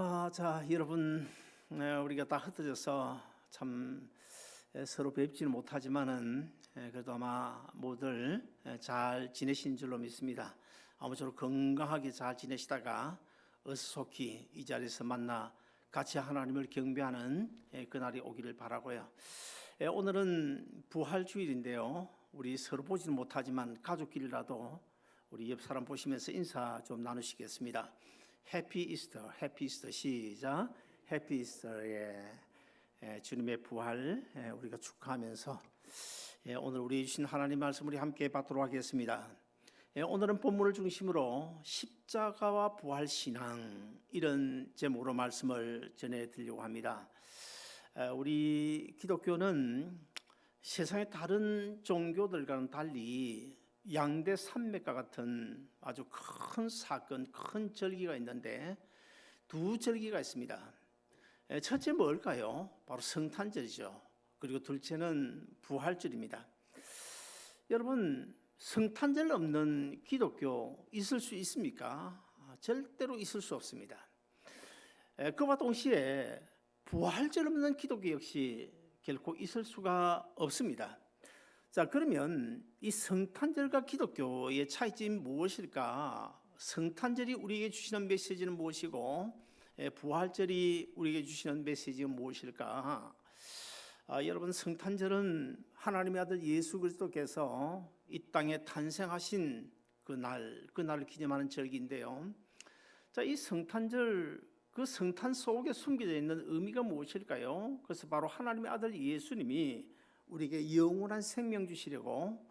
아, 자, 여러분, 에, 우리가 다 흩어져서 참 에, 서로 뵙지는 못하지만은 에, 그래도 아마 모두들 에, 잘 지내신 줄로 믿습니다. 아무쪼록 건강하게 잘 지내시다가 어수속히 이 자리에서 만나 같이 하나님을 경배하는 에, 그날이 오기를 바라고요. 에, 오늘은 부활 주일인데요. 우리 서로 보지는 못하지만 가족끼리라도 우리 옆 사람 보시면서 인사 좀 나누시겠습니다. 해피 이스터, 해피 이스터 시작. 해피 이스터의 예, 주님의 부활 예, 우리가 축하하면서 예, 오늘 우리 주신 하나님 말씀 우리 함께 받도록 하겠습니다. 예, 오늘은 본문을 중심으로 십자가와 부활 신앙 이런 제목으로 말씀을 전해 드리려고 합니다. 에, 우리 기독교는 세상의 다른 종교들과는 달리 양대 산맥과 같은 아주 큰 사건, 큰 절기가 있는데 두 절기가 있습니다. 에, 첫째 뭘까요? 바로 성탄절이죠. 그리고 둘째는 부활절입니다. 여러분 성탄절 없는 기독교 있을 수 있습니까? 아, 절대로 있을 수 없습니다. 에, 그와 동시에 부활절 없는 기독교 역시 결코 있을 수가 없습니다. 자, 그러면 이 성탄절과 기독교의 차이점이 무엇일까? 성탄절이 우리에게 주시는 메시지는 무엇이고, 에, 부활절이 우리에게 주시는 메시지는 무엇일까? 아, 여러분, 성탄절은 하나님의 아들 예수 그리스도께서 이 땅에 탄생하신 그 날, 그 날을 기념하는 절기인데요. 자, 이 성탄절, 그 성탄 속에 숨겨져 있는 의미가 무엇일까요? 그래서 바로 하나님의 아들 예수님이 우리에게 영원한 생명 주시려고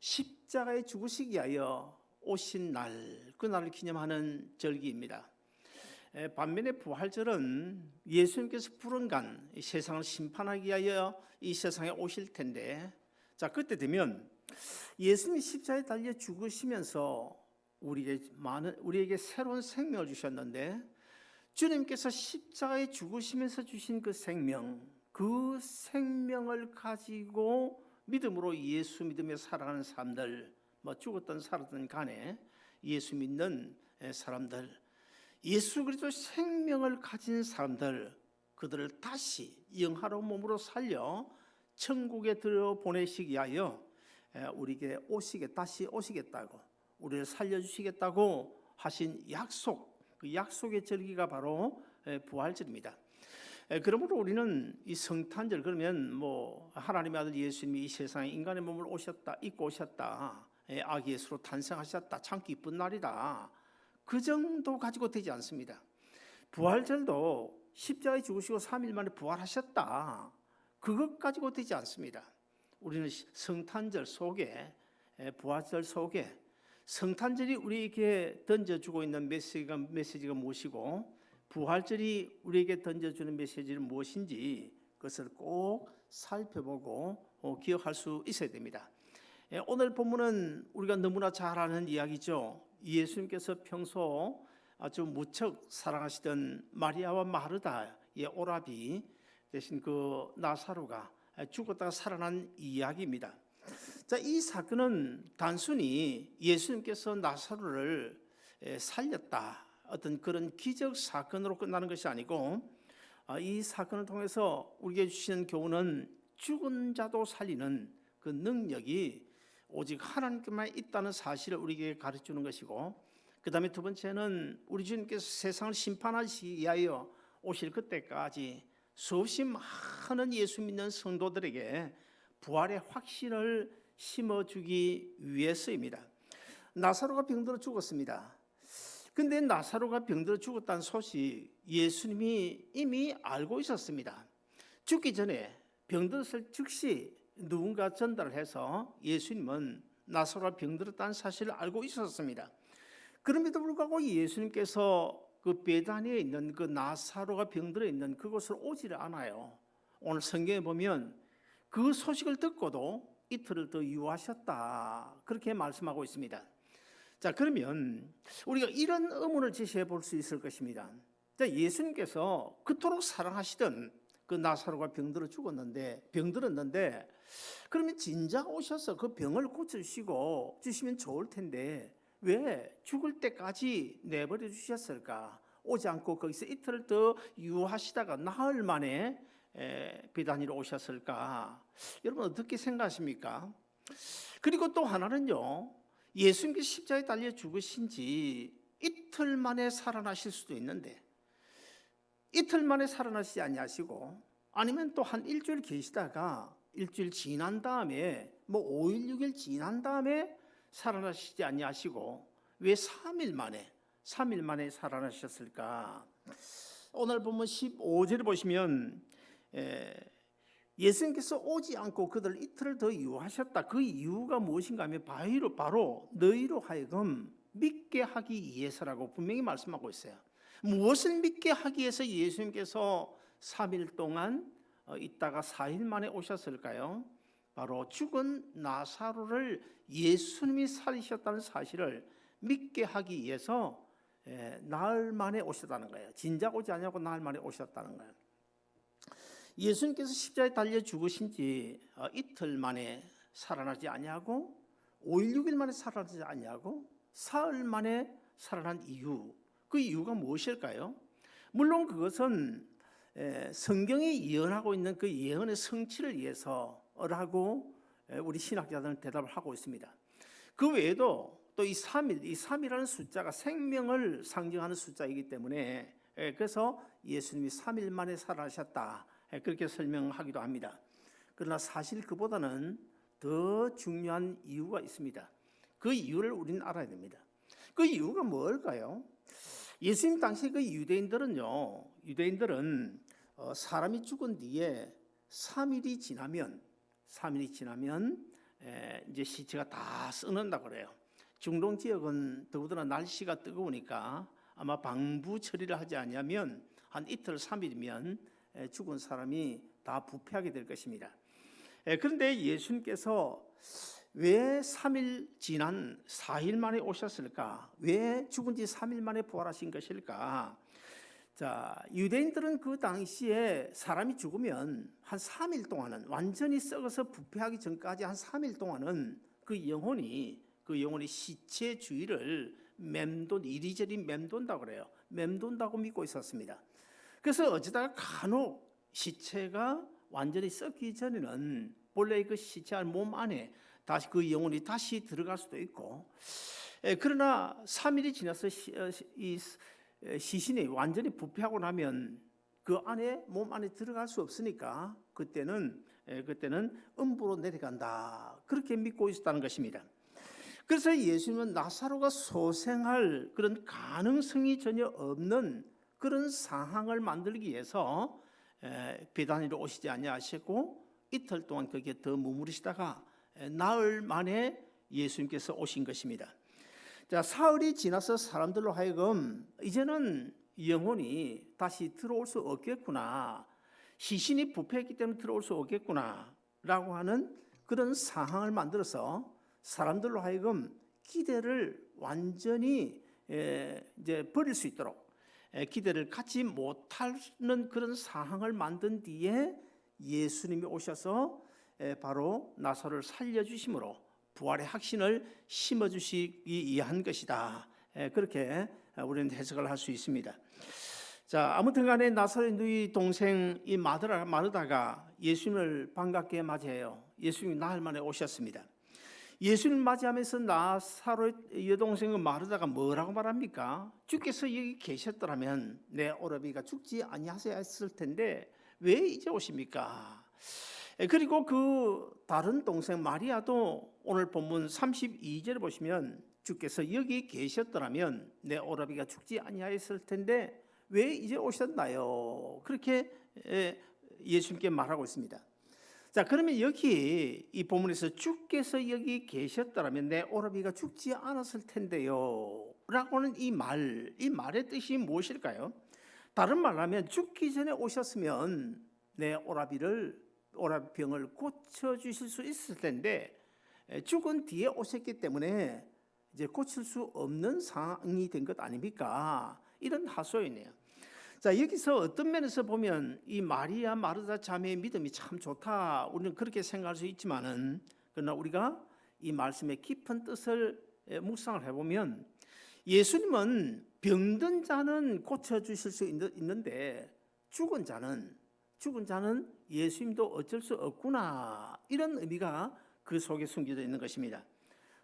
십자가에 죽으시기 위하여 오신 날, 그 날을 기념하는 절기입니다. 에, 반면에 부활절은 예수님께서 푸른 간, 이 세상을 심판하기 위하여 이 세상에 오실 텐데, 자 그때 되면 예수님이 십자가에 달려 죽으시면서 우리에게 많은 우리에게 새로운 생명을 주셨는데, 주님께서 십자가에 죽으시면서 주신 그 생명, 그 생명을 가지고 믿음으로 예수 믿으며 살아가는 사람들, 뭐 죽었던 살았던 간에 예수 믿는 사람들, 예수 그리스도 생명을 가진 사람들, 그들을 다시 영화로운 몸으로 살려 천국에 들어 보내시기 위하여 우리에게 오시게 다시 오시겠다고 우리를 살려 주시겠다고 하신 약속, 그 약속의 절기가 바로 부활절입니다. 에, 그러므로 우리는 이 성탄절 그러면 뭐 하나님의 아들 예수님이 이 세상에 인간의 몸을 오셨다 입고 오셨다 에, 아기 예수로 탄생하셨다 참 기쁜 날이다. 그 정도 가지고 되지 않습니다. 부활절도 십자가에 죽으시고 3일 만에 부활하셨다. 그것 가지고 되지 않습니다. 우리는 성탄절 속에 에, 부활절 속에 성탄절이 우리에게 던져주고 있는 메시지가, 메시지가 무엇이고 부활절이 우리에게 던져주는 메시지는 무엇인지 그것을 꼭 살펴보고 어, 기억할 수 있어야 됩니다. 예, 오늘 본문은 우리가 너무나 잘 아는 이야기죠. 예수님께서 평소 아주 무척 사랑하시던 마리아와 마르다의 오라비 대신 그 나사로가 죽었다가 살아난 이야기입니다. 자, 이 사건은 단순히 예수님께서 나사로를 에, 살렸다. 어떤 그런 기적 사건으로 끝나는 것이 아니고 아, 이 사건을 통해서 우리에게 주시는 교훈은 죽은 자도 살리는 그 능력이 오직 하나님께만 있다는 사실을 우리에게 가르치는 것이고 그 다음에 두 번째는 우리 주님께서 세상을 심판하시기 위하여 오실 그때까지 수없이 많은 예수 믿는 성도들에게 부활의 확신을 심어주기 위해서입니다. 나사로가 병들어 죽었습니다. 근데 나사로가 병들어 죽었다는 소식 예수님이 이미 알고 있었습니다. 죽기 전에 병들었을 즉시 누군가 전달을 해서 예수님은 나사로가 병들었다는 사실을 알고 있었습니다. 그럼에도 불구하고 예수님께서 그 베다니에 있는 그 나사로가 병들어 있는 그곳을 오지를 않아요. 오늘 성경에 보면 그 소식을 듣고도 이틀을 더 유하셨다. 그렇게 말씀하고 있습니다. 자, 그러면 우리가 이런 의문을 제시해 볼 수 있을 것입니다. 자, 예수님께서 그토록 사랑하시던 그 나사로가 병들어 죽었는데 병들었는데 그러면 진작 오셔서 그 병을 고쳐주시고 주시면 좋을 텐데 왜 죽을 때까지 내버려 주셨을까? 오지 않고 거기서 이틀 더 유하시다가 나흘 만에 에, 비단이로 오셨을까? 여러분 어떻게 생각하십니까? 그리고 또 하나는요. 예수님께서 십자가에 달려 죽으신 지 이틀 만에 살아나실 수도 있는데 이틀 만에 살아나시지 아니하시고 아니면 또 한 일주일 계시다가 일주일 지난 다음에 뭐 5일 6일 지난 다음에 살아나시지 아니하시고 왜 3일 만에 3일 만에 살아나셨을까? 오늘 보면 15절에 보시면 에, 예수님께서 오지 않고 그들 이틀을 더 유하셨다. 그 이유가 무엇인가 하면 바로, 바로 너희로 하여금 믿게 하기 위해서라고 분명히 말씀하고 있어요. 무엇을 믿게 하기 위해서 예수님께서 3일 동안 어, 있다가 4일 만에 오셨을까요? 바로 죽은 나사로를 예수님이 살리셨다는 사실을 믿게 하기 위해서 에, 나흘 만에 오셨다는 거예요. 진작 오지 않냐고 나흘 만에 오셨다는 거예요. 예수님께서 십자가에 달려 죽으신 지 어, 이틀 만에 살아나지 아니하고 5일 6일 만에 살아나지 아니하고 사흘 만에 살아난 이유 그 이유가 무엇일까요? 물론 그것은 에, 성경이 예언하고 있는 그 예언의 성취를 위해서라고 에, 우리 신학자들은 대답을 하고 있습니다. 그 외에도 또 이 3일, 이 3이라는 숫자가 생명을 상징하는 숫자이기 때문에 에, 그래서 예수님이 3일 만에 살아나셨다. 에, 그렇게 설명하기도 합니다. 그러나 사실 그보다는 더 중요한 이유가 있습니다. 그 이유를 우리는 알아야 됩니다. 그 이유가 뭘까요? 예수님 당시 그 유대인들은요, 유대인들은 어, 사람이 죽은 뒤에 3일이 지나면 3일이 지나면 에, 이제 시체가 다 썩는다 그래요. 중동 지역은 더구나 날씨가 뜨거우니까 아마 방부 처리를 하지 않으면 한 이틀 3일이면 에, 죽은 사람이 다 부패하게 될 것입니다. 에, 그런데 예수님께서 왜 3일 지난 4일 만에 오셨을까? 왜 죽은 지 3일 만에 부활하신 것일까? 자, 유대인들은 그 당시에 사람이 죽으면 한 3일 동안은 완전히 썩어서 부패하기 전까지 한 3일 동안은 그 영혼이 그 영혼이 시체 주위를 맴돈 이리저리 맴돈다고 그래요. 맴돈다고 믿고 있었습니다. 그래서 어쩌다가 간혹 시체가 완전히 썩기 전에는 본래 그 시체 몸 안에 다시 그 영혼이 다시 들어갈 수도 있고 에, 그러나 3일이 지나서 시, 어, 시, 이 에, 시신이 완전히 부패하고 나면 그 안에 몸 안에 들어갈 수 없으니까 그때는 에, 그때는 음부로 내려간다 그렇게 믿고 있었다는 것입니다. 그래서 예수님은 나사로가 소생할 그런 가능성이 전혀 없는 그런 상황을 만들기 위해서 에, 비단위로 오시지 아니하시고 이틀 동안 거기에 더 머무르시다가 나흘 만에 예수님께서 오신 것입니다. 자, 사흘이 지나서 사람들로 하여금 이제는 영혼이 다시 들어올 수 없겠구나. 시신이 부패했기 때문에 들어올 수 없겠구나 라고 하는 그런 상황을 만들어서 사람들로 하여금 기대를 완전히 이제 버릴 수 있도록 기대를 갖지 못하는 그런 상황을 만든 뒤에 예수님이 오셔서 바로 나사로를 살려주심으로 부활의 확신을 심어주시기 위한 것이다. 그렇게 우리는 해석을 할 수 있습니다. 자, 아무튼간에 나사로의 누이 동생 이 마르다, 마르다가 예수님을 반갑게 맞이해요. 예수님이 나흘 만에 오셨습니다. 예수님 맞이하면서 나사로의 여동생은 마르다가 뭐라고 말합니까? 주께서 여기 계셨더라면 내 오라비가 죽지 아니하셔야 했을 텐데 왜 이제 오십니까? 그리고 그 다른 동생 마리아도 오늘 본문 32절에 보시면 주께서 여기 계셨더라면 내 오라비가 죽지 아니하였을 텐데 왜 이제 오셨나요? 그렇게 예수님께 말하고 있습니다. 자, 그러면 여기 이 본문에서 주께서 여기 계셨더라면 내 오라비가 죽지 않았을 텐데요. 라고는 이 말, 이 말의 뜻이 무엇일까요? 다른 말로 하면 죽기 전에 오셨으면 내 오라비를 오라병을 고쳐 주실 수 있을 텐데 죽은 뒤에 오셨기 때문에 이제 고칠 수 없는 상황이 된 것 아닙니까? 이런 하소연이에요. 자 여기서 어떤 면에서 보면 이 마리아 마르다 자매의 믿음이 참 좋다. 우리는 그렇게 생각할 수 있지만은 그러나 우리가 이 말씀의 깊은 뜻을 묵상을 해보면 예수님은 병든 자는 고쳐 주실 수 있는- 있는데 죽은 자는 죽은 자는 예수님도 어쩔 수 없구나 이런 의미가 그 속에 숨겨져 있는 것입니다.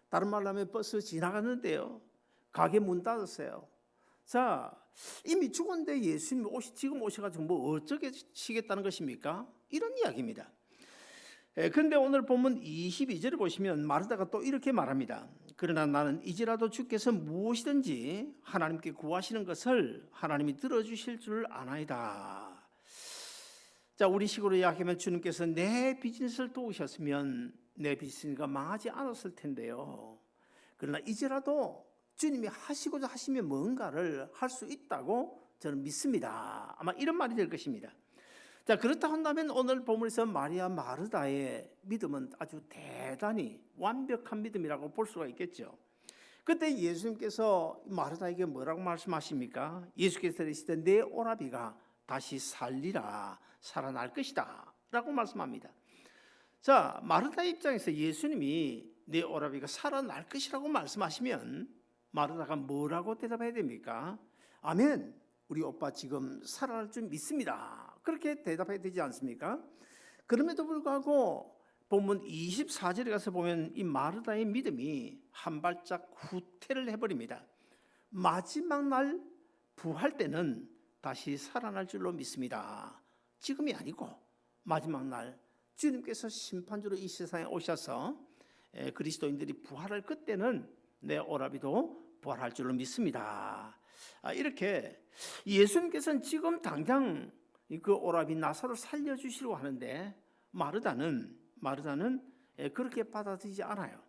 다른 말로 하면 버스 지나갔는데요. 가게 문 닫았어요. 자, 이미 죽었는데 예수님 오시, 지금 오셔가지고 뭐 어쩌게 시겠다는 것입니까? 이런 이야기입니다. 예, 그런데 오늘 본문 22절을 보시면 마르다가 또 이렇게 말합니다. 그러나 나는 이제라도 주께서 무엇이든지 하나님께 구하시는 것을 하나님이 들어주실 줄 아나이다. 자, 우리 식으로 이야기하면 주님께서 내 비즈니스를 도우셨으면 내 비즈니스가 망하지 않았을 텐데요. 그러나 이제라도 주님이 하시고자 하시면 뭔가를 할 수 있다고 저는 믿습니다. 아마 이런 말이 될 것입니다. 자, 그렇다 한다면 오늘 본문에서 마리아 마르다의 믿음은 아주 대단히 완벽한 믿음이라고 볼 수가 있겠죠. 그때 예수님께서 마르다에게 뭐라고 말씀하십니까? 예수께서 이르시되 내 오라비가 다시 살리라 살아날 것이다 라고 말씀합니다. 자, 마르다 입장에서 예수님이 내 오라비가 살아날 것이라고 말씀하시면 마르다가 뭐라고 대답해야 됩니까? 아멘. 우리 오빠 지금 살아날 줄 믿습니다. 그렇게 대답해야 되지 않습니까? 그럼에도 불구하고 본문 24절에 가서 보면 이 마르다의 믿음이 한 발짝 후퇴를 해버립니다. 마지막 날 부활 때는 다시 살아날 줄로 믿습니다. 지금이 아니고 마지막 날 주님께서 심판주로 이 세상에 오셔서 에, 그리스도인들이 부활할 그때는 내 오라비도 부활할 줄로 믿습니다. 아, 이렇게 예수님께서는 지금 당장 이그 오라비 나사로 살려주시려고 하는데 마르다는 마르다는 에, 그렇게 받아들이지 않아요.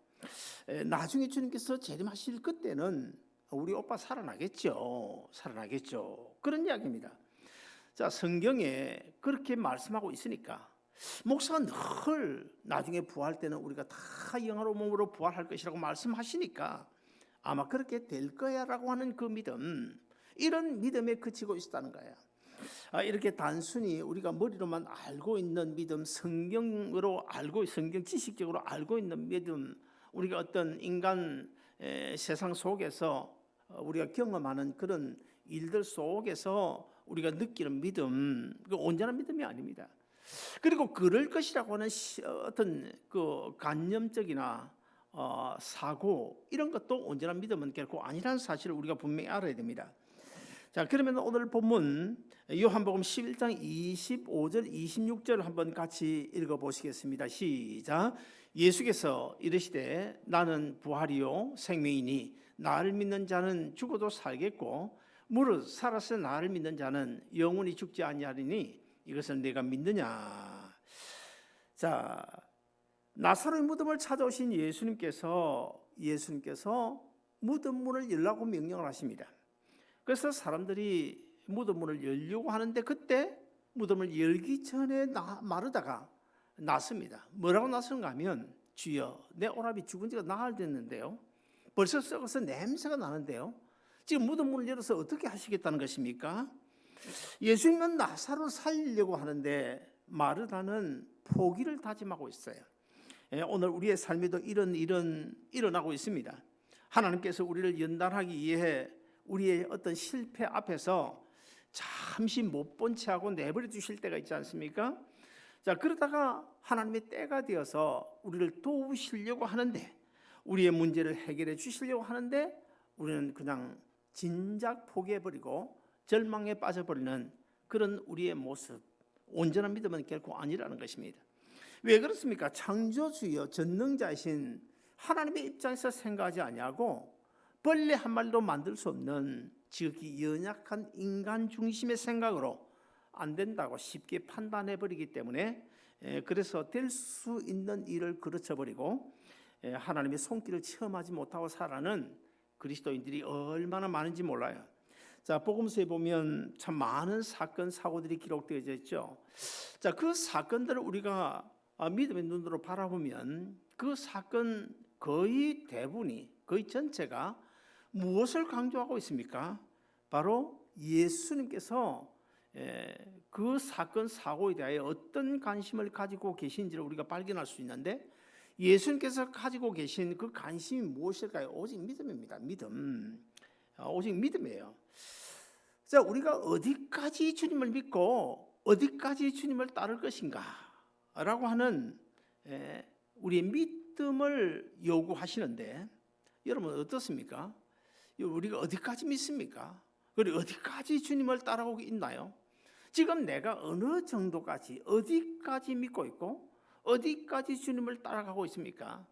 에, 나중에 주님께서 재림하실 그때는 우리 오빠 살아나겠죠. 살아나겠죠. 그런 이야기입니다. 자, 성경에 그렇게 말씀하고 있으니까 목사가 늘 나중에 부활 때는 우리가 다 영화로 몸으로 부활할 것이라고 말씀하시니까 아마 그렇게 될 거야라고 하는 그 믿음 이런 믿음에 그치고 있다는 거예요. 아, 이렇게 단순히 우리가 머리로만 알고 있는 믿음, 성경으로 알고 성경 지식적으로 알고 있는 믿음, 우리가 어떤 인간 에, 세상 속에서 어, 우리가 경험하는 그런 일들 속에서 우리가 느끼는 믿음, 그 온전한 믿음이 아닙니다. 그리고 그럴 것이라고 하는 시- 어떤 그 관념적이나 어, 사고 이런 것도 온전한 믿음은 결코 아니라는 사실을 우리가 분명히 알아야 됩니다. 자, 그러면 오늘 본문 요한복음 11장 25절 26절 한번 같이 읽어 보시겠습니다. 시작. 예수께서 이르시되 나는 부활이요 생명이니 나를 믿는 자는 죽어도 살겠고 무릇 살아서 나를 믿는 자는 영원히 죽지 아니하리니 이것을 내가 믿느냐. 자, 나사로의 무덤을 찾아오신 예수님께서 예수님께서 무덤 문을 열라고 명령을 하십니다. 그래서 사람들이 무덤 문을 열려고 하는데 그때 무덤을 열기 전에 나, 마르다가 났습니다. 뭐라고 났는가 하면 주여 내 오라비 죽은 지가 나흘 됐는데요. 벌써 썩어서 냄새가 나는데요. 지금 무덤 문을 열어서 어떻게 하시겠다는 것입니까? 예수님은 나사로를 살리려고 하는데 마르다는 포기를 다짐하고 있어요. 예, 오늘 우리의 삶에도 이런 일은 일어나고 있습니다. 하나님께서 우리를 연단하기 위해 우리의 어떤 실패 앞에서 잠시 못 본 채 하고 내버려 두실 때가 있지 않습니까? 자, 그러다가 하나님의 때가 되어서 우리를 도우시려고 하는데 우리의 문제를 해결해 주시려고 하는데 우리는 그냥 진작 포기해 버리고 절망에 빠져버리는 그런 우리의 모습 온전한 믿음은 결코 아니라는 것입니다. 왜 그렇습니까? 창조주여 전능자이신 하나님의 입장에서 생각하지 아니하고 벌레 한 마리도 만들 수 없는 지극히 연약한 인간 중심의 생각으로 안 된다고 쉽게 판단해 버리기 때문에 에, 그래서 될 수 있는 일을 그르쳐 버리고 에, 하나님의 손길을 체험하지 못하고 살아는 그리스도인들이 얼마나 많은지 몰라요. 자, 복음서에 보면 참 많은 사건 사고들이 기록되어져 있죠. 자, 그 사건들을 우리가 아, 믿음의 눈으로 바라보면 그 사건 거의 대부분이 거의 전체가 무엇을 강조하고 있습니까? 바로 예수님께서 에, 그 사건 사고에 대하여 어떤 관심을 가지고 계신지를 우리가 발견할 수 있는데 예수님께서 가지고 계신 그 관심이 무엇일까요? 오직 믿음입니다. 믿음. 어, 오직 믿음이에요. 자, 우리가 어디까지 주님을 믿고 어디까지 주님을 따를 것인가 라고 하는 에, 우리의 믿음을 요구하시는데 여러분 어떻습니까? 우리가 어디까지 믿습니까? 그리고 어디까지 주님을 따라오고 있나요? 지금 내가 어느 정도까지 어디까지 믿고 있고 어디까지 주님을 따라가고 있습니까?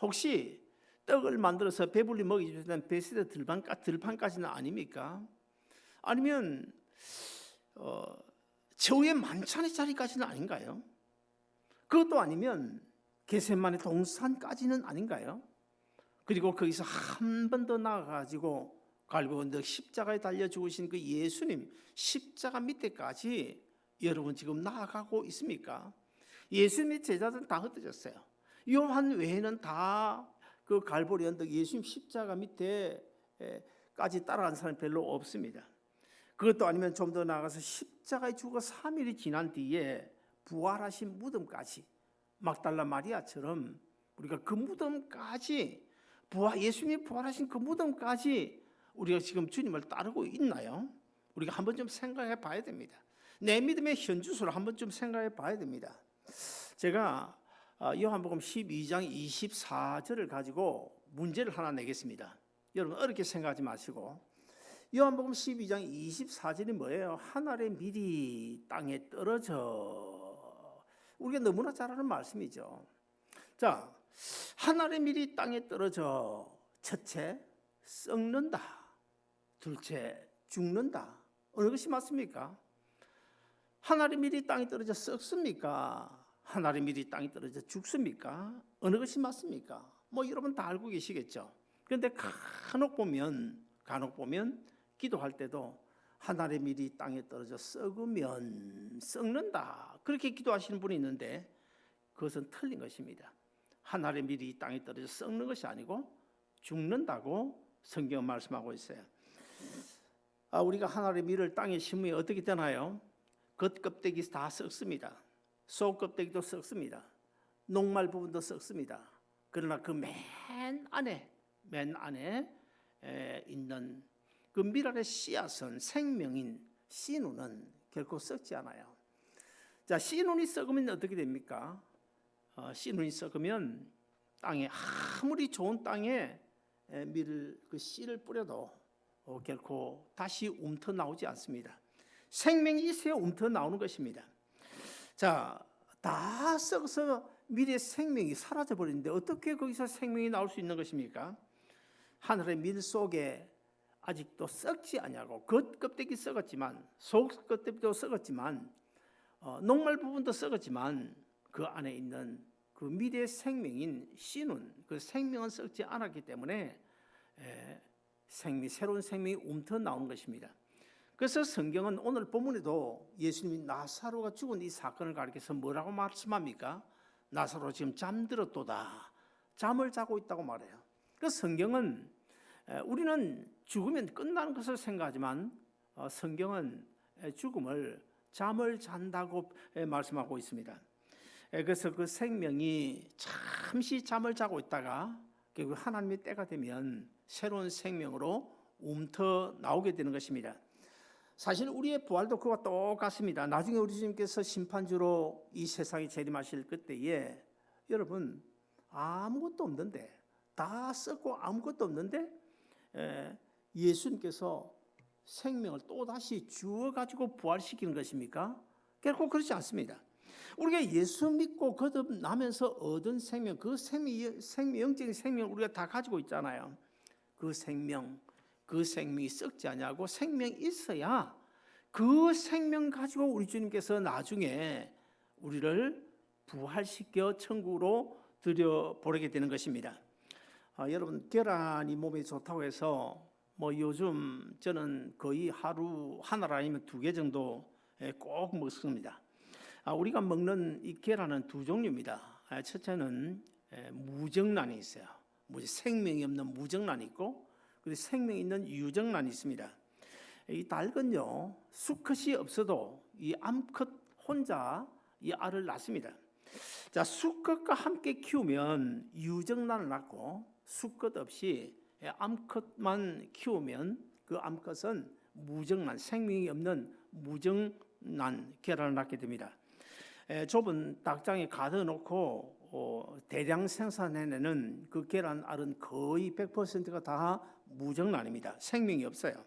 혹시 떡을 만들어서 배불리 먹이주는 베스트 들판, 들판까지는 아닙니까? 아니면 어, 최후의 만찬의 자리까지는 아닌가요? 그것도 아니면 게셋만의 동산까지는 아닌가요? 그리고 거기서 한 번 더 나아가지고 갈고온더 십자가에 달려 죽으신 그 예수님 십자가 밑에까지 여러분 지금 나아가고 있습니까? 예수님의 제자들은 다 흩어졌어요. 요한 외에는 다 그 갈보리 언덕 예수님 십자가 밑에까지 따라간 사람이 별로 없습니다. 그것도 아니면 좀 더 나아가서 십자가에 죽어 3일이 지난 뒤에 부활하신 무덤까지 막달라 마리아처럼 우리가 그 무덤까지 부활 예수님이 부활하신 그 무덤까지 우리가 지금 주님을 따르고 있나요? 우리가 한번 좀 생각해 봐야 됩니다. 내 믿음의 현주소를 한번 좀 생각해 봐야 됩니다. 제가 어, 요한복음 12장 24절을 가지고 문제를 하나 내겠습니다. 여러분 어렵게 생각하지 마시고 요한복음 12장 24절이 뭐예요? 하늘의 밀이 땅에 떨어져 우리가 너무나 잘 아는 말씀이죠. 자, 하늘의 밀이 땅에 떨어져 첫째 썩는다. 둘째 죽는다. 어느 것이 맞습니까? 하늘의 밀이 땅에 떨어져 썩습니까? 하늘의 밀이 땅에 떨어져 죽습니까? 어느 것이 맞습니까? 뭐 여러분 다 알고 계시겠죠. 그런데 간혹 보면 간혹 보면 기도할 때도 하늘의 밀이 땅에 떨어져 썩으면 썩는다. 그렇게 기도하시는 분이 있는데 그것은 틀린 것입니다. 하늘의 밀이 땅에 떨어져 썩는 것이 아니고 죽는다고 성경 말씀하고 있어요. 아, 우리가 하늘의 밀을 땅에 심으면 어떻게 되나요? 겉 껍데기 다 썩습니다. 속 껍데기도 썩습니다. 녹말 부분도 썩습니다. 그러나 그 맨 안에 맨 안에 에, 있는 그 밀알의 씨앗은 생명인 씨눈은 결코 썩지 않아요. 자, 씨눈이 썩으면 어떻게 됩니까? 어, 씨눈이 썩으면 땅에 아무리 좋은 땅에 에, 밀을 그 씨를 뿌려도 어, 결코 다시 움터 나오지 않습니다. 생명이 있어야 움터 나오는 것입니다. 자, 다 썩어서 밀의 생명이 사라져 버리는데 어떻게 거기서 생명이 나올 수 있는 것입니까? 하늘의 밀 속에 아직도 썩지 않냐고 겉 껍데기 썩었지만 속 껍데기도 썩었지만 어, 녹말 부분도 썩었지만 그 안에 있는 그 미래의 생명인 씨는 그 생명은 썩지 않았기 때문에 에, 생명 새로운 생명이 움터 나온 것입니다. 그래서 성경은 오늘 본문에도 예수님이 나사로가 죽은 이 사건을 가리켜서 뭐라고 말씀합니까? 나사로 지금 잠들었도다. 잠을 자고 있다고 말해요. 그 성경은 우리는 죽으면 끝나는 것을 생각하지만 어, 성경은 죽음을 잠을 잔다고 말씀하고 있습니다. 그래서 그 생명이 잠시 잠을 자고 있다가 결국 하나님의 때가 되면 새로운 생명으로 움터 나오게 되는 것입니다. 사실 우리의 부활도 그와 똑같습니다. 나중에 우리 주님께서 심판주로 이 세상에 재림하실 그때에 여러분 아무것도 없는데 다 썩고 아무것도 없는데 예수님께서 생명을 또 다시 주어 가지고 부활시키는 것입니까? 결코 그렇지 않습니다. 우리가 예수 믿고 거듭나면서 얻은 생명, 그 생명 영적인 생명 우리가 다 가지고 있잖아요. 그 생명, 그 생명이 썩지 않냐고 생명이 있어야 그 생명 가지고 우리 주님께서 나중에 우리를 부활시켜 천국으로 들여 보내게 되는 것입니다. 아, 여러분 계란이 몸에 좋다고 해서 뭐 요즘 저는 거의 하루 하나 아니면 두 개 정도 꼭 먹습니다. 아, 우리가 먹는 이 계란은 두 종류입니다. 아, 첫째는 무정란이 있어요. 생명이 없는 무정란이 있고 그리고 생명 있는 유정란이 있습니다. 이 닭은요 수컷이 없어도 이 암컷 혼자 이 알을 낳습니다. 자 수컷과 함께 키우면 유정란을 낳고 수컷 없이 암컷만 키우면 그 암컷은 무정란 생명이 없는 무정란 계란을 낳게 됩니다. 에, 좁은 닭장에 가둬놓고 어, 대량 생산해내는 그 계란 알은 거의 100%가 다 무정란입니다. 생명이 없어요.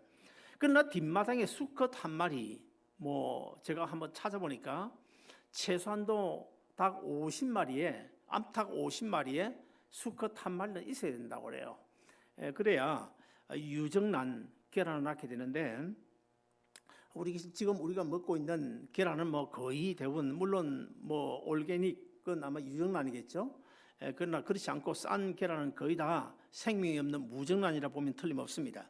그러나 뒷마당에 수컷 한 마리, 뭐 제가 한번 찾아보니까 최소한도 닭 50마리에 암탉 50마리에 수컷 한 마리는 있어야 된다고 그래요. 에, 그래야 유정란 계란을 낳게 되는데 우리 지금 우리가 먹고 있는 계란은 뭐 거의 대부분 물론 뭐 올게닉 은 아마 유정란이겠죠. 에, 그러나 그렇지 않고 싼 계란은 거의 다 생명이 없는 무정란이라 보면 틀림없습니다.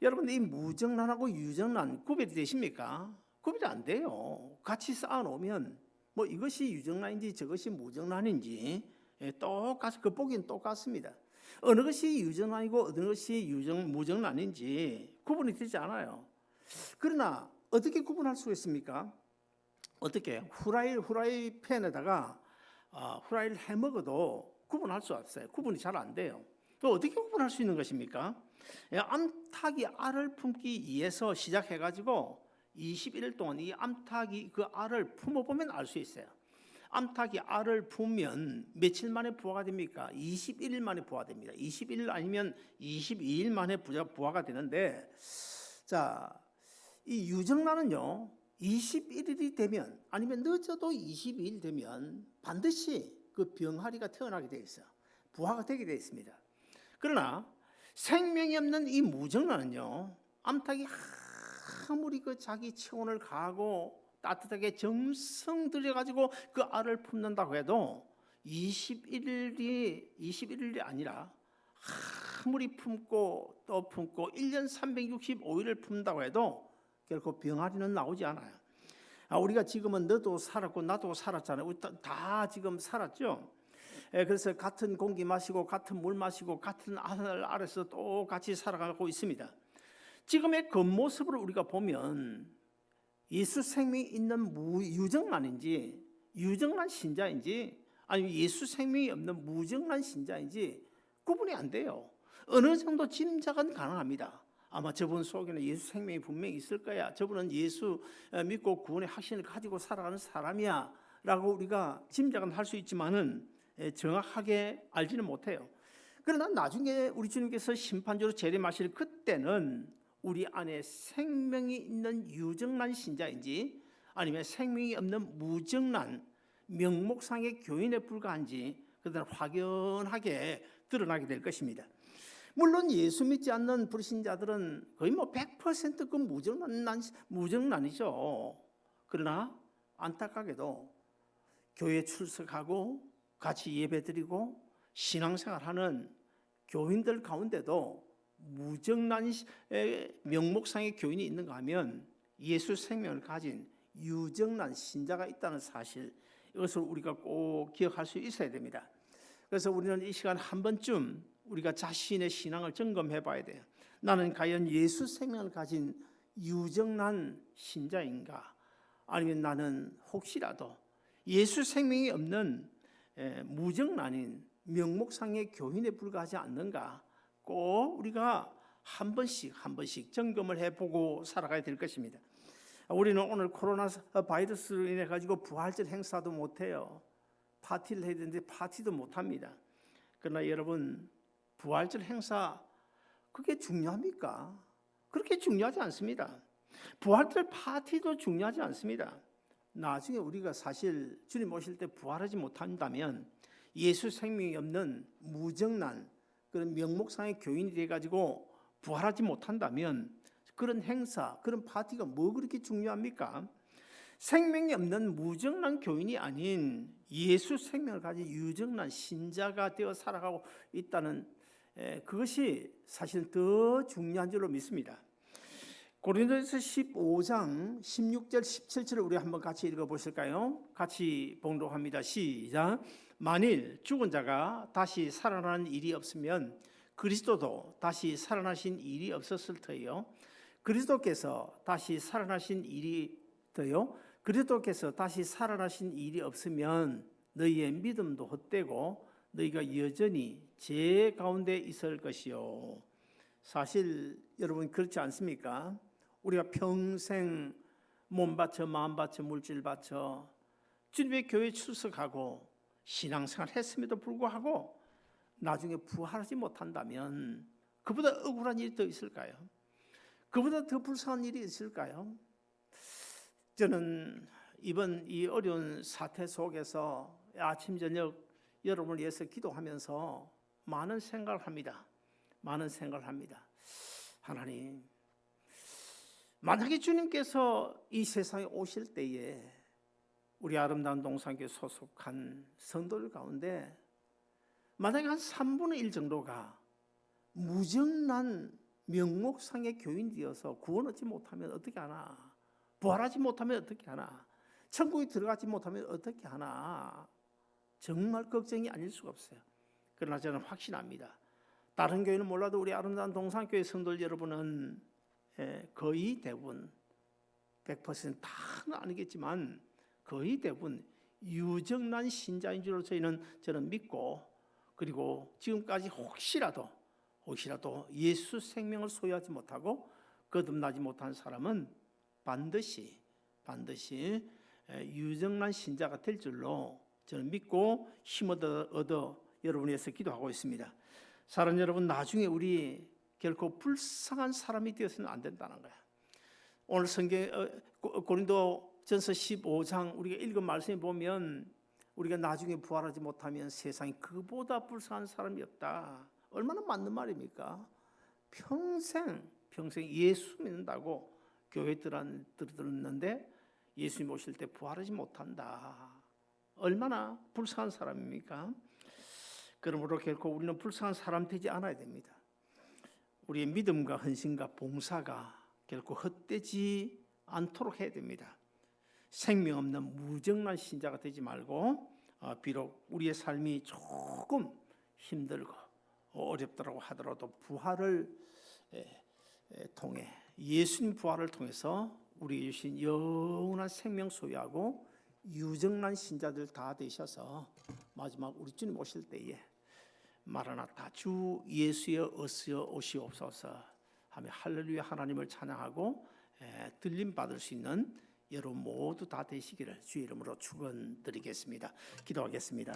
여러분 이 무정란하고 유정란 구별이 되십니까? 구별이 안 돼요. 같이 쌓아 놓으면 뭐 이것이 유정란인지 저것이 무정란인지 예, 똑같이 그 보기는 똑같습니다. 어느 것이 유정란이고 어느 것이 유정 무정란인지 구분이 되지 않아요. 그러나 어떻게 구분할 수 있습니까? 어떻게 후라이 후라이팬에다가 어, 후라이를 해 먹어도 구분할 수 없어요. 구분이 잘 안 돼요. 또 어떻게 구분할 수 있는 것입니까? 예, 암탉이 알을 품기 위해서 시작해가지고 21일 동안 이 암탉이 그 알을 품어보면 알 수 있어요. 암탉이 알을 품으면 며칠 만에 부화가 됩니까? 21일 만에 부화가 됩니다. 21일 아니면 22일 만에 부화- 부화가 되는데 자, 이 유정란은요. 21일이 되면 아니면 늦어도 22일 되면 반드시 그 병아리가 태어나게 돼 있어요. 부화가 되게 돼 있습니다. 그러나 생명이 없는 이 무정란은요. 암탉이 아무리 그 자기 체온을 가하고 따뜻하게 정성 들여 가지고 그 알을 품는다고 해도 21일이 21일이 아니라 아무리 품고 또 품고 1년 365일을 품다고 해도 결코 병아리는 나오지 않아요. 아, 우리가 지금은 너도 살았고 나도 살았잖아요. 우리 다, 다 지금 살았죠. 예, 그래서 같은 공기 마시고 같은 물 마시고 같은 하늘 아래서 똑같이 살아가고 있습니다. 지금의 겉모습을 우리가 보면 예수 생명이 있는 무유정란인지 유정란 신자인지 아니면 예수 생명이 없는 무정란 신자인지 구분이 안 돼요. 어느 정도 짐작은 가능합니다. 아마 저분 속에는 예수 생명이 분명히 있을 거야. 저분은 예수 어, 믿고 구원의 확신을 가지고 살아가는 사람이야 라고 우리가 짐작은 할 수 있지만은 예, 정확하게 알지는 못해요. 그러나 나중에 우리 주님께서 심판주로 재림하실 그때는 우리 안에 생명이 있는 유정란 신자인지 아니면 생명이 없는 무정란 명목상의 교인에 불과한지 그들은 확연하게 드러나게 될 것입니다. 물론 예수 믿지 않는 불신자들은 거의 뭐 100%그 무정란 무정란이죠. 그러나 안타깝게도 교회 출석하고 같이 예배드리고 신앙생활하는 교인들 가운데도 무정란 명목상의 교인이 있는가 하면 예수 생명을 가진 유정란 신자가 있다는 사실 이것을 우리가 꼭 기억할 수 있어야 됩니다. 그래서 우리는 이 시간 한 번쯤 우리가 자신의 신앙을 점검해 봐야 돼요. 나는 과연 예수 생명을 가진 유정란 신자인가? 아니면 나는 혹시라도 예수 생명이 없는 에, 무정란인 명목상의 교인에 불과하지 않는가? 꼭 우리가 한 번씩 한 번씩 점검을 해보고 살아가야 될 것입니다. 우리는 오늘 코로나 바이러스로 인해 가지고 부활절 행사도 못 해요. 파티를 해야 되는데 파티도 못 합니다. 그러나 여러분 부활절 행사 그게 중요합니까? 그렇게 중요하지 않습니다. 부활절 파티도 중요하지 않습니다. 나중에 우리가 사실 주님 오실 때 부활하지 못한다면 예수 생명이 없는 무정란 그런 명목상의 교인이 돼 가지고 부활하지 못한다면 그런 행사, 그런 파티가 뭐 그렇게 중요합니까? 생명이 없는 무정란 교인이 아닌 예수 생명을 가진 유정란 신자가 되어 살아가고 있다는 에, 그것이 사실 더 중요한 줄로 믿습니다. 고린도서 15장 16절 17절을 우리 한번 같이 읽어 보실까요? 같이 봉독합니다. 시작. 만일 죽은 자가 다시 살아나는 일이 없으면 그리스도도 다시 살아나신 일이 없었을 터예요. 그리스도께서 다시 살아나신 일이 더요. 그리스도께서 다시 살아나신 일이 없으면 너희의 믿음도 헛되고 너희가 여전히 죄 가운데 있을 것이요. 사실 여러분 그렇지 않습니까? 우리가 평생 몸 바쳐 마음 바쳐 물질 바쳐 주님의 교회 출석하고 신앙생활 했음에도 불구하고 나중에 부활하지 못한다면 그보다 억울한 일이 더 있을까요? 그보다 더 불쌍한 일이 있을까요? 저는 이번 이 어려운 사태 속에서 아침 저녁 여러분을 위해서 기도하면서 많은 생각을 합니다. 많은 생각을 합니다. 하나님, 만약에 주님께서 이 세상에 오실 때에 우리 아름다운 동산교회 소속한 성도들 가운데 만약에 한 3분의 1 정도가 무정란 명목상의 교인되어서 구원 얻지 못하면 어떻게 하나? 부활하지 못하면 어떻게 하나? 천국에 들어가지 못하면 어떻게 하나? 정말 걱정이 아닐 수가 없어요. 그러나 저는 확신합니다. 다른 교회는 몰라도 우리 아름다운 동산교회 성도들 여러분은 예, 거의 대부분 100% 다는 아니겠지만 거의 대부분 유정란 신자인 줄로 저희는 저는 믿고 그리고 지금까지 혹시라도 혹시라도 예수 생명을 소유하지 못하고 거듭나지 못한 사람은 반드시 반드시 예, 유정란 신자가 될 줄로 저는 믿고 힘 얻어, 얻어 여러분 위해서 기도하고 있습니다. 사랑 여러분 나중에 우리 결코 불쌍한 사람이 되어서는 안 된다는 거야. 오늘 성경 어, 고- 고린도 전서 15장 우리가 읽은 말씀에 보면 우리가 나중에 부활하지 못하면 세상에 그보다 불쌍한 사람이 없다. 얼마나 맞는 말입니까? 평생 평생 예수 믿는다고 교회 들었는데 예수님 오실 때 부활하지 못한다. 얼마나 불쌍한 사람입니까? 그러므로 결코 우리는 불쌍한 사람 되지 않아야 됩니다. 우리의 믿음과 헌신과 봉사가 결코 헛되지 않도록 해야 됩니다. 생명 없는 무정란 신자가 되지 말고 어, 비록 우리의 삶이 조금 힘들고 어렵더라고 하더라도 부활을 에, 에, 통해 예수님 부활을 통해서 우리 주신 영원한 생명 소유하고 유정란 신자들 다 되셔서 마지막 우리 주님 오실 때에 마라나타 주 예수여 어스여 오시옵소서 하며 할렐루야 하나님을 찬양하고 에, 들림 받을 수 있는 여러분 모두 다 되시기를 주의 이름으로 축원드리겠습니다. 기도하겠습니다.